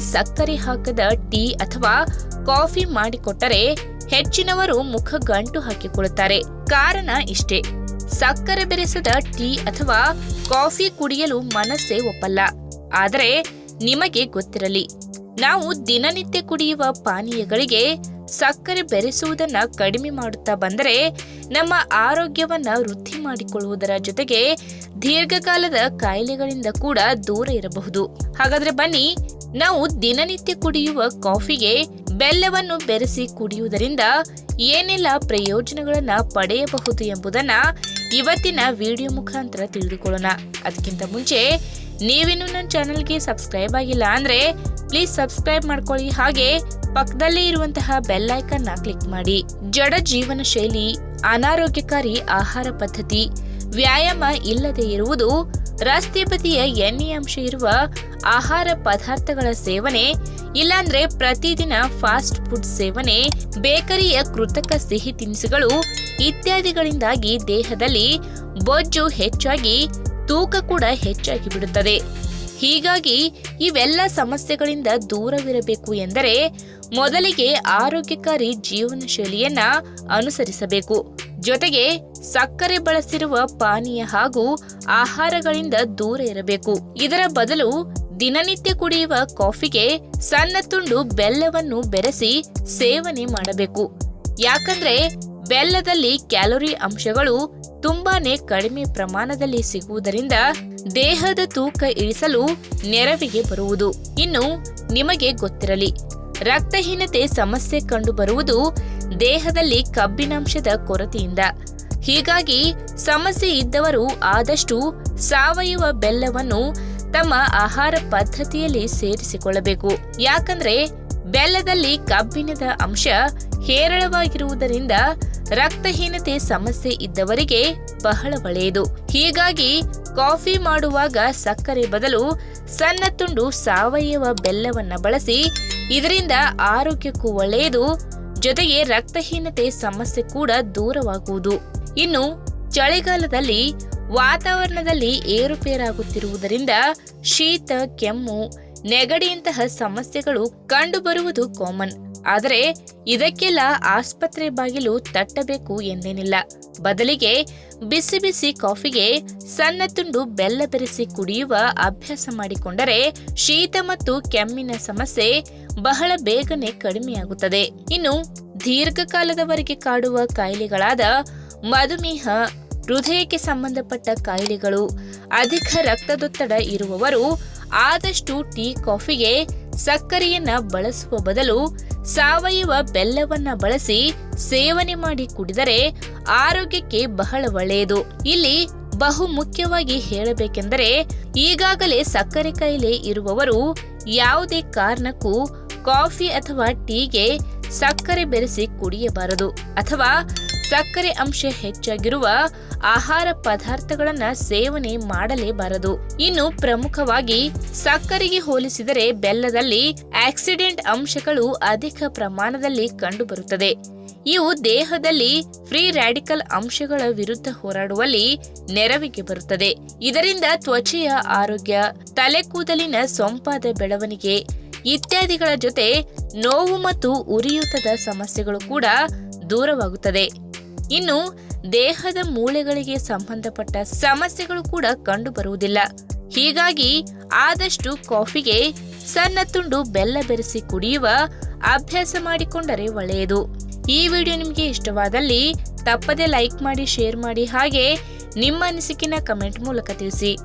ಸಕ್ಕರೆ ಹಾಕದ ಟೀ ಅಥವಾ ಕಾಫಿ ಮಾಡಿಕೊಟ್ಟರೆ ಹೆಚ್ಚಿನವರು ಮುಖ ಗಂಟು ಹಾಕಿಕೊಳ್ಳುತ್ತಾರೆ. ಕಾರಣ ಇಷ್ಟೇ. ಸಕ್ಕರೆ ಬೆರೆಸದ ಟೀ ಅಥವಾ ಕಾಫಿ ಕುಡಿಯಲು ಮನಸ್ಸೇ ಒಪ್ಪಲ್ಲ. ಆದರೆ ನಿಮಗೆ ಗೊತ್ತಿರಲಿ. ನಾವು ದಿನನಿತ್ಯ ಕುಡಿಯುವ ಪಾನೀಯಗಳಿಗೆ ಸಕ್ಕರೆ ಬೆರೆಸುವುದನ್ನ ಕಡಿಮೆ ಮಾಡುತ್ತಾ ಬಂದರೆ ನಮ್ಮ ಆರೋಗ್ಯವನ್ನ ವೃದ್ಧಿ ಮಾಡಿಕೊಳ್ಳುವುದರ ಜೊತೆಗೆ ದೀರ್ಘಕಾಲದ ಕಾಯಿಲೆಗಳಿಂದ ಕೂಡ ದೂರ ಇರಬಹುದು. ಹಾಗಾದ್ರೆ ಬನ್ನಿ, ನಾವು ದಿನನಿತ್ಯ ಕುಡಿಯುವ ಕಾಫಿಗೆ ಬೆಲ್ಲವನ್ನು ಬೆರೆಸಿ ಕುಡಿಯುವುದರಿಂದ ಏನೆಲ್ಲ ಪ್ರಯೋಜನಗಳನ್ನ ಪಡೆಯಬಹುದು ಎಂಬುದನ್ನ ಇವತ್ತಿನ ವಿಡಿಯೋ ಮುಖಾಂತರ ತಿಳಿದುಕೊಳ್ಳೋಣ. ಅದಕ್ಕಿಂತ ಮುಂಚೆ, ನೀವಿನ್ನು ನನ್ನ ಚಾನಲ್ಗೆ ಸಬ್ಸ್ಕ್ರೈಬ್ ಆಗಿಲ್ಲ ಅಂದ್ರೆ ಪ್ಲೀಸ್ ಸಬ್ಸ್ಕ್ರೈಬ್ ಮಾಡ್ಕೊಳ್ಳಿ. ಹಾಗೆ ಪಕ್ಕದಲ್ಲೇ ಇರುವಂತಹ ಬೆಲ್ ಐಕನ್ನ ಕ್ಲಿಕ್ ಮಾಡಿ. ಜಡ ಜೀವನ ಶೈಲಿ, ಅನಾರೋಗ್ಯಕಾರಿ ಆಹಾರ ಪದ್ಧತಿ, ವ್ಯಾಯಾಮ ಇಲ್ಲದೆ ಇರುವುದು ರಸ್ತೆ ಬದಿಯ ಎಣ್ಣೆ ಅಂಶ ಇರುವ ಆಹಾರ ಪದಾರ್ಥಗಳ ಸೇವನೆ, ಇಲ್ಲಾಂದ್ರೆ ಪ್ರತಿದಿನ ಫಾಸ್ಟ್ ಫುಡ್ ಸೇವನೆ, ಬೇಕರಿಯ ಕೃತಕ ಸಿಹಿ ತಿನಿಸುಗಳು ಇತ್ಯಾದಿಗಳಿಂದಾಗಿ ದೇಹದಲ್ಲಿ ಬೊಜ್ಜು ಹೆಚ್ಚಾಗಿ, ತೂಕ ಕೂಡ ಹೆಚ್ಚಾಗಿ ಬಿಡುತ್ತದೆ. ಹೀಗಾಗಿ ಇವೆಲ್ಲ ಸಮಸ್ಯೆಗಳಿಂದ ದೂರವಿರಬೇಕು ಎಂದರೆ ಮೊದಲಿಗೆ ಆರೋಗ್ಯಕಾರಿ ಜೀವನ ಶೈಲಿಯನ್ನ ಅನುಸರಿಸಬೇಕು. ಜೊತೆಗೆ ಸಕ್ಕರೆ ಬಳಸಿರುವ ಪಾನೀಯ ಹಾಗೂ ಆಹಾರಗಳಿಂದ ದೂರ ಇರಬೇಕು. ಇದರ ಬದಲು ದಿನನಿತ್ಯ ಕುಡಿಯುವ ಕಾಫಿಗೆ ಸಣ್ಣ ತುಂಡು ಬೆಲ್ಲವನ್ನು ಬೆರೆಸಿ ಸೇವನೆ ಮಾಡಬೇಕು. ಯಾಕಂದ್ರೆ ಬೆಲ್ಲದಲ್ಲಿ ಕ್ಯಾಲೋರಿ ಅಂಶಗಳು ತುಂಬಾನೇ ಕಡಿಮೆ ಪ್ರಮಾಣದಲ್ಲಿ ಸಿಗುವುದರಿಂದ ದೇಹದ ತೂಕ ಇಳಿಸಲು ನೆರವಿಗೆ ಬರುವುದು. ಇನ್ನು ನಿಮಗೆ ಗೊತ್ತಿರಲಿ, ರಕ್ತಹೀನತೆ ಸಮಸ್ಯೆ ಕಂಡುಬರುವುದು ದೇಹದಲ್ಲಿ ಕಬ್ಬಿನಾಂಶದ ಕೊರತೆಯಿಂದ. ಹೀಗಾಗಿ ಸಮಸ್ಯೆ ಇದ್ದವರು ಆದಷ್ಟು ಸಾವಯವ ಬೆಲ್ಲವನ್ನು ತಮ್ಮ ಆಹಾರ ಪದ್ಧತಿಯಲ್ಲಿ ಸೇರಿಸಿಕೊಳ್ಳಬೇಕು. ಯಾಕಂದ್ರೆ ಬೆಲ್ಲದಲ್ಲಿ ಕಬ್ಬಿಣದ ಅಂಶ ಹೇರಳವಾಗಿರುವುದರಿಂದ ರಕ್ತಹೀನತೆ ಸಮಸ್ಯೆ ಇದ್ದವರಿಗೆ ಬಹಳ ಒಳ್ಳೆಯದು. ಹೀಗಾಗಿ ಕಾಫಿ ಮಾಡುವಾಗ ಸಕ್ಕರೆ ಬದಲು ಸಣ್ಣ ತುಂಡು ಸಾವಯವ ಬೆಲ್ಲವನ್ನ ಬಳಸಿ ಇದರಿಂದ ಆರೋಗ್ಯಕ್ಕೂ ಒಳ್ಳೆಯದು. ಜೊತೆಗೆ ರಕ್ತಹೀನತೆ ಸಮಸ್ಯೆ ಕೂಡ ದೂರವಾಗುವುದು. ಇನ್ನು ಚಳಿಗಾಲದಲ್ಲಿ ವಾತಾವರಣದಲ್ಲಿ ಏರುಪೇರಾಗುತ್ತಿರುವುದರಿಂದ ಶೀತ, ಕೆಮ್ಮು, ನೆಗಡಿಯಂತಹ ಸಮಸ್ಯೆಗಳು ಕಂಡುಬರುವುದು ಕಾಮನ್ ಆದರೆ ಇದಕ್ಕೆಲ್ಲ ಆಸ್ಪತ್ರೆ ಬಾಗಿಲು ತಟ್ಟಬೇಕು ಎಂದೇನಿಲ್ಲ. ಬದಲಿಗೆ ಬಿಸಿ ಬಿಸಿ ಕಾಫಿಗೆ ಸಣ್ಣ ತುಂಡು ಬೆಲ್ಲ ಬೆರೆಸಿ ಕುಡಿಯುವ ಅಭ್ಯಾಸ ಮಾಡಿಕೊಂಡರೆ ಶೀತ ಮತ್ತು ಕೆಮ್ಮಿನ ಸಮಸ್ಯೆ ಬಹಳ ಬೇಗನೆ ಕಡಿಮೆಯಾಗುತ್ತದೆ. ಇನ್ನು ದೀರ್ಘಕಾಲದವರೆಗೆ ಕಾಡುವ ಕಾಯಿಲೆಗಳಾದ ಮಧುಮೇಹ, ಹೃದಯಕ್ಕೆ ಸಂಬಂಧಪಟ್ಟ ಕಾಯಿಲೆಗಳು, ಅಧಿಕ ರಕ್ತದೊತ್ತಡ ಇರುವವರು ಆದಷ್ಟು ಟೀ ಕಾಫಿಗೆ ಸಕ್ಕರೆಯನ್ನ ಬಳಸುವ ಬದಲು ಸಾವಯವ ಬೆಲ್ಲವನ್ನ ಬಳಸಿ ಸೇವನೆ ಮಾಡಿ ಕುಡಿದರೆ ಆರೋಗ್ಯಕ್ಕೆ ಬಹಳ ಒಳ್ಳೆಯದು. ಇಲ್ಲಿ ಬಹು ಮುಖ್ಯವಾಗಿ ಹೇಳಬೇಕೆಂದರೆ ಈಗಾಗಲೇ ಸಕ್ಕರೆ ಕಾಯಿಲೆ ಇರುವವರು ಯಾವುದೇ ಕಾರಣಕ್ಕೂ ಕಾಫಿ ಅಥವಾ ಟೀಗೆ ಸಕ್ಕರೆ ಬೆರೆಸಿ ಕುಡಿಯಬಾರದು ಅಥವಾ ಸಕ್ಕರೆ ಅಂಶ ಹೆಚ್ಚಾಗಿರುವ ಆಹಾರ ಪದಾರ್ಥಗಳನ್ನ ಸೇವನೆ ಮಾಡಲೇಬಾರದು. ಇನ್ನು ಪ್ರಮುಖವಾಗಿ ಸಕ್ಕರೆಗೆ ಹೋಲಿಸಿದರೆ ಬೆಲ್ಲದಲ್ಲಿ ಆಕ್ಸಿಡೆಂಟ್ ಅಂಶಗಳು ಅಧಿಕ ಪ್ರಮಾಣದಲ್ಲಿ ಕಂಡುಬರುತ್ತದೆ. ಇವು ದೇಹದಲ್ಲಿ ಫ್ರೀ ರ್ಯಾಡಿಕಲ್ ಅಂಶಗಳ ವಿರುದ್ಧ ಹೋರಾಡುವಲ್ಲಿ ನೆರವಿಗೆ ಬರುತ್ತದೆ. ಇದರಿಂದ ತ್ವಚೆಯ ಆರೋಗ್ಯ ತಲೆ ಕೂದಲಿನ ಸೊಂಪಾದ ಬೆಳವಣಿಗೆ ಇತ್ಯಾದಿಗಳ ಜೊತೆ ನೋವು ಮತ್ತು ಉರಿಯೂತದ ಸಮಸ್ಯೆಗಳು ಕೂಡ ದೂರವಾಗುತ್ತದೆ. ಇನ್ನು ದೇಹದ ಮೂಳೆಗಳಿಗೆ ಸಂಬಂಧಪಟ್ಟ ಸಮಸ್ಯೆಗಳು ಕೂಡ ಕಂಡುಬರುವುದಿಲ್ಲ. ಹೀಗಾಗಿ ಆದಷ್ಟು ಕಾಫಿಗೆ ಸಣ್ಣ ತುಂಡು ಬೆಲ್ಲ ಬೆರೆಸಿ ಕುಡಿಯುವ ಅಭ್ಯಾಸ ಮಾಡಿಕೊಂಡರೆ ಒಳ್ಳೆಯದು. ಈ ವಿಡಿಯೋ ನಿಮಗೆ ಇಷ್ಟವಾದಲ್ಲಿ ತಪ್ಪದೆ ಲೈಕ್ ಮಾಡಿ, ಶೇರ್ ಮಾಡಿ ಹಾಗೆ ನಿಮ್ಮ ಅನಿಸಿಕೆನ ಕಮೆಂಟ್ ಮೂಲಕ ತಿಳಿಸಿ.